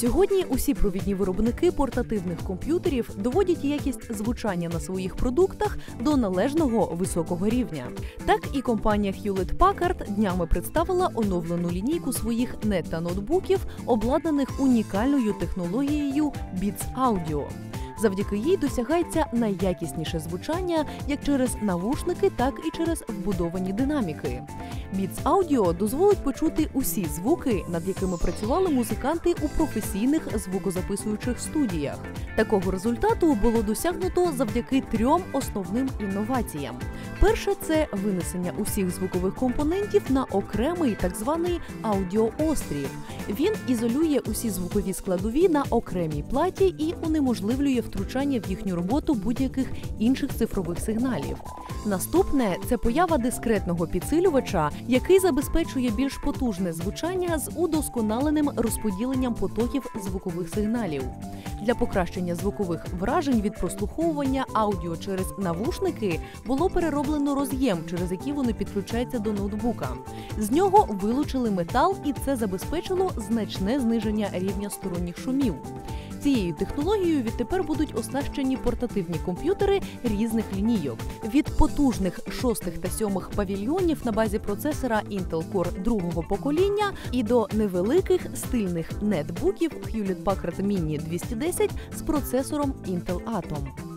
Сьогодні усі провідні виробники портативних комп'ютерів доводять якість звучання на своїх продуктах до належного високого рівня. Так і компанія Hewlett Packard днями представила оновлену лінійку своїх нет та ноутбуків, обладнаних унікальною технологією Beats Audio. Завдяки їй досягається найякісніше звучання як через навушники, так і через вбудовані динаміки. Beats Audio дозволить почути усі звуки, над якими працювали музиканти у професійних звукозаписуючих студіях. Такого результату було досягнуто завдяки трьом основним інноваціям. Перше це винесення усіх звукових компонентів на окремий так званий аудіоострів. Він ізолює усі звукові складові на окремій платі і унеможливлює втручання в їхню роботу будь-яких інших цифрових сигналів. Наступне це поява дискретного підсилювача, який забезпечує більш потужне звучання з удосконаленим розподіленням потоків звукових сигналів. Для покращення звукових вражень від прослуховування аудіо через навушники було перероблено роз'єм, через який воно підключається до ноутбука. З нього вилучили метал, і це забезпечило значне зниження рівня сторонніх шумів. Цією технологією відтепер будуть оснащені портативні комп'ютери різних лінійок від потужних шостих та сьомих павільйонів на базі процесора Intel Core другого покоління і до невеликих стильних нетбуків Hewlett Packard Mini 210 з процесором Intel Atom.